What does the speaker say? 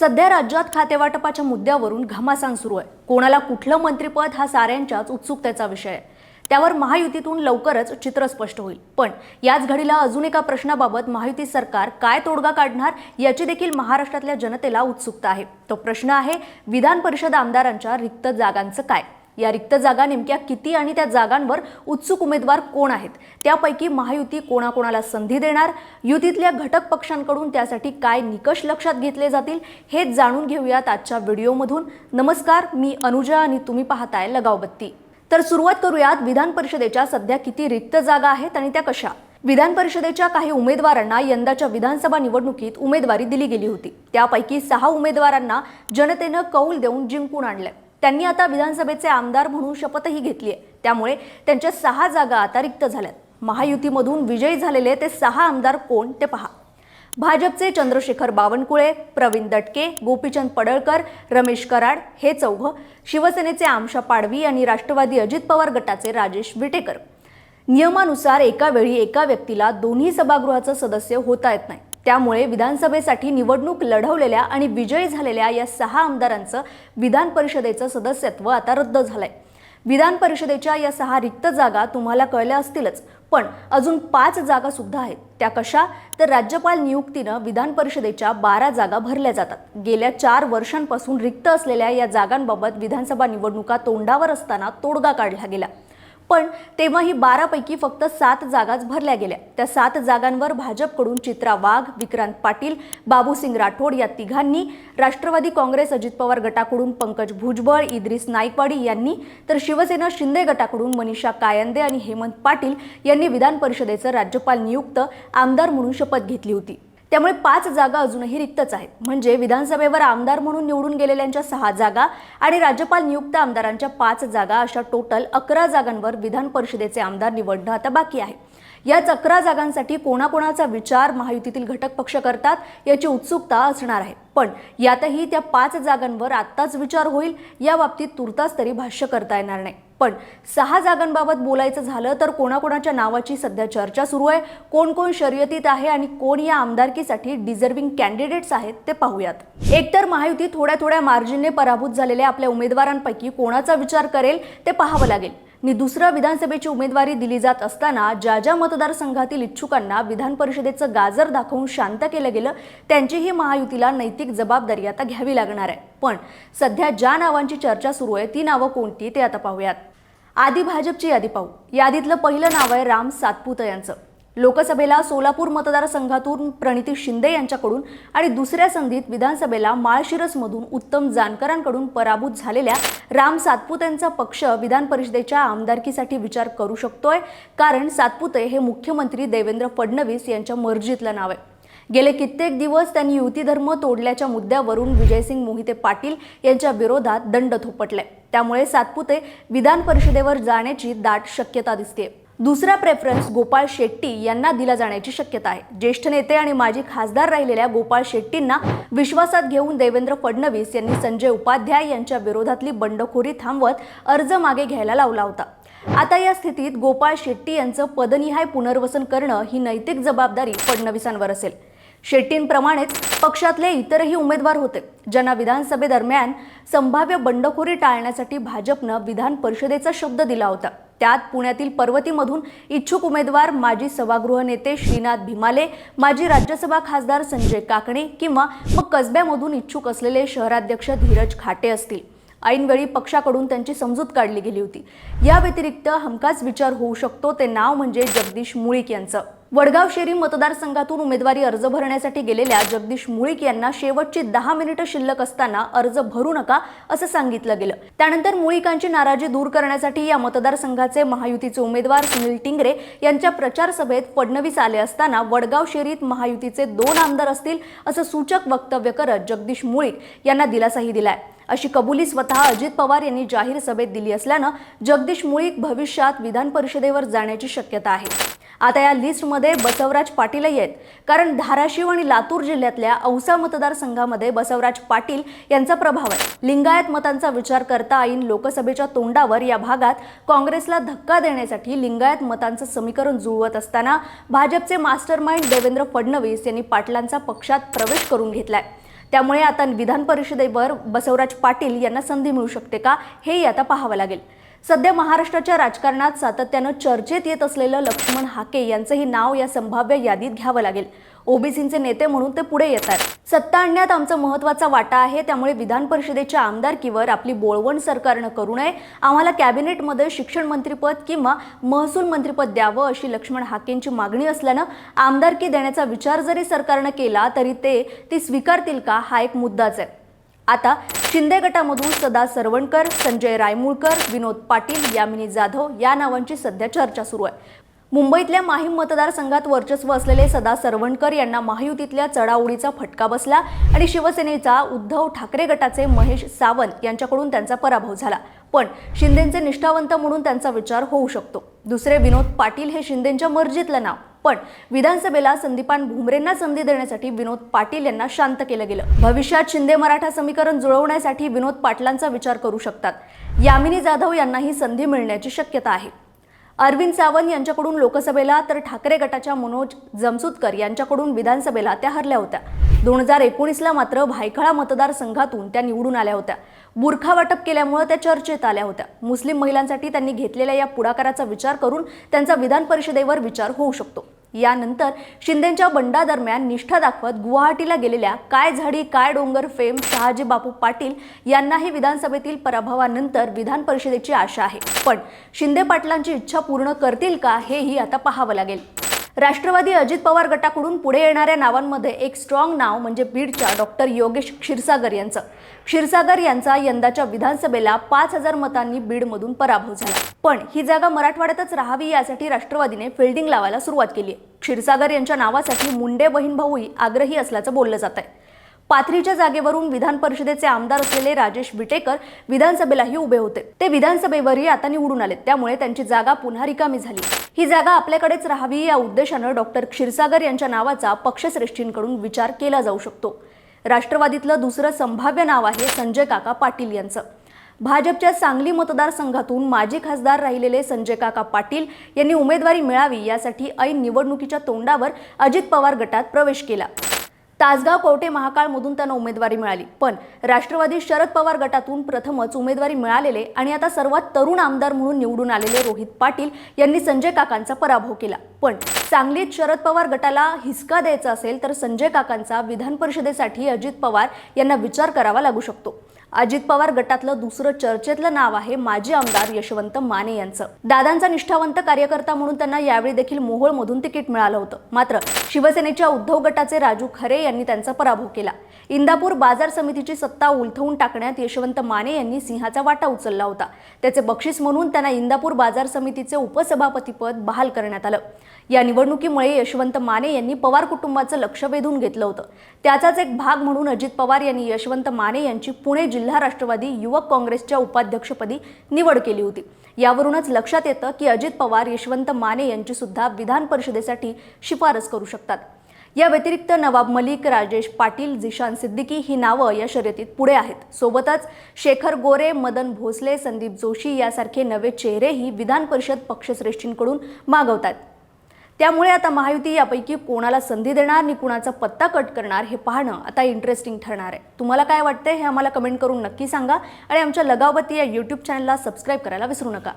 सध्या राज्यात खातेवाटपाच्या मुद्द्यावरून घमासान सुरू आहे. कोणाला कुठलं मंत्रिपद हा साऱ्यांच्याच उत्सुकतेचा विषय आहे. त्यावर महायुतीतून लवकरच चित्र स्पष्ट होईल. पण याच घडीला अजून एका प्रश्नाबाबत महायुती सरकार काय तोडगा काढणार याची देखील महाराष्ट्रातल्या जनतेला उत्सुकता आहे. तो प्रश्न आहे विधान परिषद आमदारांच्या रिक्त जागांचं काय? या रिक्त जागा नेमक्या किती आणि त्या जागांवर उत्सुक उमेदवार कोण आहेत? त्यापैकी महायुती कोणाकोणाला संधी देणार? युतीतल्या घटक पक्षांकडून त्यासाठी काय निकष लक्षात घेतले जातील? हेच जाणून घेऊयात आजच्या व्हिडिओमधून. नमस्कार मी अनुजा आणि तुम्ही पाहताय लगावबत्ती. तर सुरुवात करूयात. विधान परिषदेच्या सध्या किती रिक्त जागा आहेत आणि त्या कशा? विधान परिषदेच्या काही उमेदवारांना यंदाच्या विधानसभा निवडणुकीत उमेदवारी दिली गेली होती. त्यापैकी सहा उमेदवारांना जनतेनं कौल देऊन जिंकून आणलंय. त्यांनी आता विधानसभेचे आमदार म्हणून शपथही घेतली आहे. त्यामुळे त्यांच्या सहा जागा आता रिक्त झाल्यात. महायुतीमधून विजयी झालेले ते सहा आमदार कोण ते पहा. भाजपचे चंद्रशेखर बावनकुळे प्रवीण दटके गोपीचंद पडळकर रमेश कराड हे चौघ शिवसेनेचे आमशा पाडवी आणि राष्ट्रवादी अजित पवार गटाचे राजेश विटेकर. नियमानुसार एका वेळी एका व्यक्तीला दोन्ही सभागृहाचं सदस्य होता येत नाही. त्यामुळे विधानसभेसाठी निवडणूक लढवलेल्या आणि विजयी झालेल्या या सहा आमदारांचं विधान परिषदेचं सदस्यत्व आता रद्द झालंय. विधान परिषदेच्या या सहा रिक्त जागा तुम्हाला कळल्या असतीलच पण अजून पाच जागा सुद्धा आहेत. त्या कशा? तर राज्यपाल नियुक्तीनं विधान परिषदेच्या बारा जागा भरल्या जातात. गेल्या चार वर्षांपासून रिक्त असलेल्या या जागांबाबत विधानसभा निवडणुका तोंडावर असताना तोडगा काढला गेला. पण तेव्हाही बारापैकी फक्त सात जागाच भरल्या गेल्या. त्या सात जागांवर भाजपकडून चित्रा वाघ विक्रांत पाटील बाबूसिंग राठोड या तिघांनी राष्ट्रवादी काँग्रेस अजित पवार गटाकडून पंकज भुजबळ इद्रिस नाईकवाडी यांनी तर शिवसेना शिंदे गटाकडून मनीषा कायंदे आणि हेमंत पाटील यांनी विधान परिषदेचं राज्यपाल नियुक्त आमदार म्हणून शपथ घेतली होती. त्यामुळे पाच जागा अजूनही रिक्तच आहेत. म्हणजे विधानसभेवर आमदार म्हणून निवडून गेलेल्यांच्या सहा जागा आणि राज्यपाल नियुक्त आमदारांच्या पाच जागा अशा टोटल अकरा जागांवर विधान परिषदेचे आमदार निवडणं आता बाकी आहे. या चक्रा जागांसाठी कोणाकोणाचा विचार महायुतीतील घटक पक्ष करतात याची उत्सुकता असणार आहे. पण यातही त्या पाच जागांवर आत्ताच विचार होईल या बाबतीत तुर्तास तरी भाष्य करता येणार नाही. पण सहा जागांबाबत बोलायचं झालं तर कोणाकोणाच्या नावाची सध्या चर्चा सुरू आहे. कोण कोण शर्यतीत आहे आणि कोण या आमदारकीसाठी डिझर्विंग कॅन्डिडेट्स आहेत ते पाहूयात. एकतर महायुती थोड्या थोड्या मार्जिनने पराभूत झालेल्या आपल्या उमेदवारांपैकी कोणाचा विचार करेल ते पाहावं लागेल. नि दुसऱ्या विधानसभेची उमेदवारी दिली जात असताना ज्या ज्या मतदारसंघातील इच्छुकांना विधान परिषदेचं गाजर दाखवून शांत केलं गेलं त्यांचीही महायुतीला नैतिक जबाबदारी आता घ्यावी लागणार आहे. पण सध्या ज्या नावांची चर्चा सुरू आहे ती नावं कोणती ते आता पाहूयात. आधी भाजपची यादी पाहू. यादीतलं पहिलं नाव आहे राम सातपुत यांचं. लोकसभेला सोलापूर मतदारसंघातून प्रणिती शिंदे यांच्याकडून आणि दुसऱ्या संधीत विधानसभेला माळशिरसमधून उत्तम जानकरांकडून पराभूत झालेल्या राम सातपुतेंचा पक्ष विधान परिषदेच्या आमदारकीसाठी विचार करू शकतोय. कारण सातपुते हे मुख्यमंत्री देवेंद्र फडणवीस यांच्या मर्जीतलं नाव आहे. गेले कित्येक दिवस त्यांनी युती धर्म तोडल्याच्या मुद्द्यावरून विजयसिंग मोहिते पाटील यांच्या विरोधात दंड थोपटलाय. त्यामुळे सातपुते विधान परिषदेवर जाण्याची दाट शक्यता दिसते दुसरा प्रेफरन्स गोपाळ शेट्टी यांना दिला जाण्याची शक्यता आहे. ज्येष्ठ नेते आणि माजी खासदार राहिलेल्या गोपाळ शेट्टींना विश्वासात घेऊन देवेंद्र फडणवीस यांनी संजय उपाध्याय यांच्या विरोधातली बंडखोरी थांबवत अर्ज मागे घ्यायला लावला होता. आता या स्थितीत गोपाळ शेट्टी यांचं पदनिहाय पुनर्वसन करणं ही नैतिक जबाबदारी फडणवीसांवर असेल. शेट्टींप्रमाणेच पक्षातले इतरही उमेदवार होते ज्यांना विधानसभेदरम्यान संभाव्य बंडखोरी टाळण्यासाठी भाजपनं विधान परिषदेचा शब्द दिला होता. त्यात पुण्यातील पर्वतीमधून इच्छुक उमेदवार माजी सभागृह नेते श्रीनाथ भिमाले माजी राज्यसभा खासदार संजय काकणे किंवा मग कसब्यामधून इच्छुक असलेले शहराध्यक्ष धीरज खाटे असतील. ऐनवेळी पक्षाकडून त्यांची समजूत काढली गेली होती. या व्यतिरिक्त हमखास विचार होऊ शकतो ते नाव म्हणजे जगदीश मुळीक यांचं. वडगाव शेरी मतदारसंघातून उमेदवारी अर्ज भरण्यासाठी गेलेल्या जगदीश मुळीक यांना शेवटची दहा मिनिटं शिल्लक असताना अर्ज भरू नका असं सांगितलं गेलं. त्यानंतर मुळीकांची नाराजी दूर करण्यासाठी या मतदारसंघाचे महायुतीचे उमेदवार सुनील टिंगरे यांच्या प्रचार सभेत फडणवीस आले असताना वडगाव शेरीत महायुतीचे दोन आमदार असतील असं सूचक वक्तव्य करत जगदीश मुळीक यांना दिलासाही दिलाय. अशी कबुली स्वतः अजित पवार यांनी जाहीर सभेत दिली असल्यानं जगदीश मुळीक भविष्यात विधान परिषदेवर जाण्याची शक्यता आहे. आता या लिस्टमध्ये बसवराज पाटीलही आहेत. कारण धाराशिव आणि लातूर जिल्ह्यातल्या औसा मतदारसंघामध्ये बसवराज पाटील यांचा प्रभाव आहे. लिंगायत मतांचा विचार करता ऐन लोकसभेच्या तोंडावर या भागात काँग्रेसला धक्का देण्यासाठी लिंगायत मतांचं समीकरण जुळवत असताना भाजपचे मास्टर माइंड देवेंद्र फडणवीस यांनी पाटलांचा पक्षात प्रवेश करून घेतलाय. त्यामुळे आता विधान परिषदेवर बसवराज पाटील यांना संधी मिळू शकते का हेही आता पाहावं लागेल. सध्या महाराष्ट्राच्या राजकारणात सातत्यानं चर्चेत येत असलेलं लक्ष्मण हाके यांचंही नाव या संभाव्य यादीत घ्यावं लागेल. ओबीसीचे नेते म्हणून ते पुढे येत आहेत सत्ता आणण्यात आमचा महत्त्वाचा वाटा आहे त्यामुळे विधान परिषदेच्या आमदारकीवर आपली बोळवण सरकारनं करू नये आम्हाला कॅबिनेटमध्ये शिक्षण मंत्रीपद किंवा महसूल मंत्रीपद द्यावं अशी लक्ष्मण हाकेंची मागणी असल्यानं आमदारकी देण्याचा विचार जरी सरकारनं केला तरी ते ती स्वीकारतील का हा एक मुद्दाच आहे. आता शिंदे गटामधून सदा सरवणकर संजय रायमुळकर विनोद पाटील यामिनी जाधव या नावांची सध्या चर्चा सुरू आहे. मुंबईतल्या माहीम मतदारसंघात वर्चस्व असलेले सदा सरवणकर यांना महायुतीतल्या चढाओढीचा फटका बसला आणि शिवसेनेचा उद्धव ठाकरे गटाचे महेश सावंत यांच्याकडून त्यांचा पराभव झाला. पण शिंदेचे निष्ठावंत म्हणून त्यांचा विचार होऊ शकतो. दुसरे विनोद पाटील हे शिंदेच्या मर्जीतलं नाव. पण विधानसभेला संदीपान भुमरेंना संधी देण्यासाठी विनोद पाटील यांना शांत केलं गेलं. भविष्यात शिंदे मराठा समीकरण जुळवण्यासाठी विनोद पाटलांचा विचार करू शकतात. यामिनी जाधव यांनाही संधी मिळण्याची शक्यता आहे. अरविंद सावंत यांच्याकडून लोकसभेला तर ठाकरे गटाच्या मनोज जमसुतकर यांच्याकडून विधानसभेला त्या हरल्या होत्या. दोन हजार एकोणीसला मात्र भायखळा मतदारसंघातून त्या निवडून आल्या होत्या. बुरखा वाटप केल्यामुळे त्या चर्चेत आल्या होत्या. मुस्लिम महिलांसाठी त्यांनी घेतलेल्या या पुढाकाराचा विचार करून त्यांचा विधान परिषदेवर विचार होऊ शकतो. यानंतर शिंदेच्या बंडादरम्यान निष्ठा दाखवत गुवाहाटीला गेलेल्या काय झाडी काय डोंगर फेम शहाजी बापू पाटील यांनाही विधानसभेतील पराभवानंतर विधान परिषदेची आशा आहे. पण शिंदे पाटलांची इच्छा पूर्ण करतील का हेही आता पाहावं लागेल. राष्ट्रवादी अजित पवार गटाकडून पुढे येणाऱ्या नावांमध्ये एक स्ट्रॉंग नाव म्हणजे बीडच्या डॉक्टर योगेश क्षीरसागर यांचं. क्षीरसागर यांचा यंदाच्या विधानसभेला पाच हजार मतांनी बीडमधून पराभव झाला. पण ही जागा मराठवाड्यातच राहावी यासाठी राष्ट्रवादीने फिल्डिंग लावायला सुरुवात केली आहे. क्षीरसागर यांच्या नावासाठी मुंडे बहीण भाऊही आग्रही असल्याचं बोललं जात आहे पाथरीच्या जागेवरून विधान परिषदेचे आमदार असलेले राजेश विटेकर विधानसभेलाही उभे होते. ते विधानसभेवरही आता निवडून आले त्यामुळे त्यांची जागा पुन्हा रिकामी झाली. ही जागा आपल्याकडेच राहावी या उद्देशानं डॉक्टर क्षीरसागर यांच्या नावाचा पक्षश्रेष्ठींकडून विचार केला जाऊ शकतो. राष्ट्रवादीतलं दुसरं संभाव्य नाव आहे संजय काका पाटील यांचं. भाजपच्या सांगली मतदारसंघातून माजी खासदार राहिलेले संजय काका पाटील यांनी उमेदवारी मिळावी यासाठी ऐन निवडणुकीच्या तोंडावर अजित पवार गटात प्रवेश केला. तासगाव कवठे महाकाळमधून त्यांना उमेदवारी मिळाली. पण राष्ट्रवादी शरद पवार गटातून प्रथमच उमेदवारी मिळालेले आणि आता सर्वात तरुण आमदार म्हणून निवडून आलेले रोहित पाटील यांनी संजय काकांचा पराभव केला. पण सांगलीत शरद पवार गटाला हिसका द्यायचा असेल तर संजय काकांचा विधान परिषदेसाठी अजित पवार यांना विचार करावा लागू शकतो. अजित पवार गटातलं दुसरं चर्चेतलं नाव आहे माजी आमदार यशवंत माने यांचं. दादांचा निष्ठावंत कार्यकर्ता म्हणून त्यांना यावेळी देखील मोहोळमधून तिकीट मिळालं होतं. मात्र शिवसेनेच्या उद्धव गटाचे राजू खरे यांनी त्यांचा पराभव केला. इंदापूर बाजार समितीची सत्ता उलथवून टाकण्यात यशवंत माने यांनी सिंहाचा वाटा उचलला होता. त्याचे बक्षीस म्हणून त्यांना इंदापूर बाजार समितीचे उपसभापतीपद बहाल करण्यात आलं. या निवडणुकीमुळे यशवंत माने यांनी पवार कुटुंबाचं लक्ष वेधून घेतलं होतं. त्याचाच एक भाग म्हणून अजित पवार यांनी यशवंत माने यांची पुणे जिल्हा राष्ट्रवादी युवक काँग्रेसच्या उपाध्यक्षपदी निवड केली होती. यावरूनच लक्षात येतं की अजित पवार यशवंत माने यांची सुद्धा विधान परिषदेसाठी शिफारस करू शकतात. या व्यतिरिक्त नवाब मलिक राजेश पाटील जिशान सिद्दीकी ही नावं या शर्यतीत पुढे आहेत. सोबतच शेखर गोरे मदन भोसले संदीप जोशी यासारखे नवे चेहरेही विधान परिषद पक्षश्रेष्ठींकडून मागवतात. त्यामुळे आता महायुती यापैकी कोणाला संधी देणार आणि कुणाचा पत्ता कट करणार हे पाहणं आता इंटरेस्टिंग ठरणार आहे. तुम्हाला काय वाटतंय हे आम्हाला कमेंट करून नक्की सांगा आणि आमच्या लगावती या यूट्यूब चॅनलला सबस्क्राईब करायला विसरू नका.